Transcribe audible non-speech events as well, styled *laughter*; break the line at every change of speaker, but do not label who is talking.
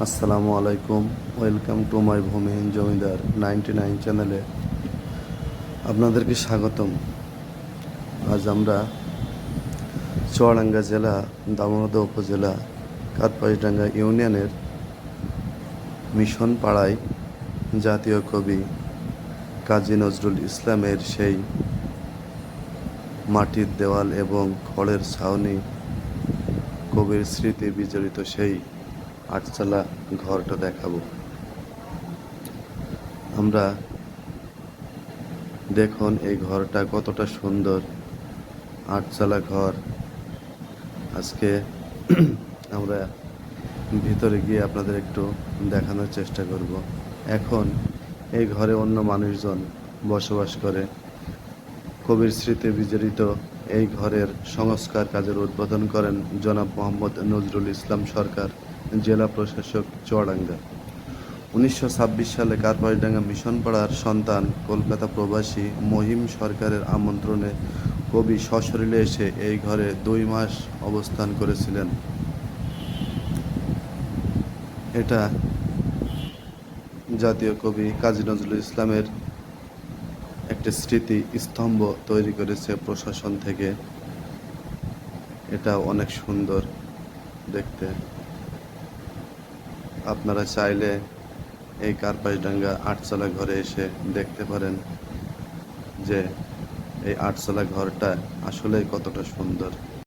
আসসালামু আলাইকুম। Welcome to my ভূমিহীন জমিদার নাইনটি নাইন চ্যানেলে আপনাদেরকে স্বাগতম। আজ আমরা চুয়াডাঙ্গা জেলা দামোদা উপজেলা কাতপাইডাঙ্গা ইউনিয়নের মিশন পাড়ায় জাতীয় কবি কাজী নজরুল ইসলামের সেই মাটির দেওয়াল এবং খড়ের ছাউনি কবির স্মৃতি বিজড়িত সেই আটচালা ঘরটা দেখাবো। আমরা দেখুন এই ঘরটা কতটা সুন্দর। আটচালা ঘর। আজকে *clears throat* আমরা ভিতরে গিয়ে আপনাদের একটু দেখানোর চেষ্টা করব। এখন এই ঘরে অন্য মানুষজন বসবাস করে। কবির স্মৃতি বিজড়িত এই ঘরের সংস্কার কাজের উদ্বোধন করেন জনাব মোহাম্মদ নজরুল ইসলাম সরকার। জেলা প্রশাসক চুয়াডাঙ্গা। উনিশশো ছাব্বিশ সালে কারপাইডাঙ্গা মিশন পাড়ার সন্তান কলকাতা প্রবাসী মহিম সরকারের আমন্ত্রণে কবি সশরীরে এসে এই ঘরে দুই মাস অবস্থান করেছিলেন। এটা জাতীয় কবি কাজী নজরুল ইসলামের একটি স্মৃতি স্তম্ভ তৈরি করেছে প্রশাসন থেকে। এটা অনেক সুন্দর দেখতে। আপনারা চাইলে এই কার্পাসডাঙ্গা আটচালা ঘরে এসে দেখতে পারেন যে এই আটচালা ঘরটা আসলেই কতটা সুন্দর।